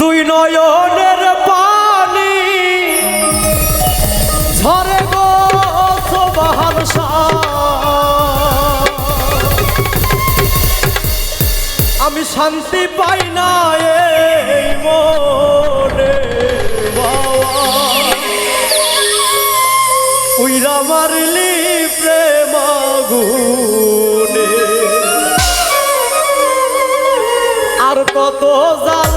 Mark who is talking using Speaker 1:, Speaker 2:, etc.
Speaker 1: দুই নয়নের পানি। ঝরে গো সোবাহার আমি শান্তি পাই না এই মনে উইরা মারলি প্রেম আর কত জ্বালা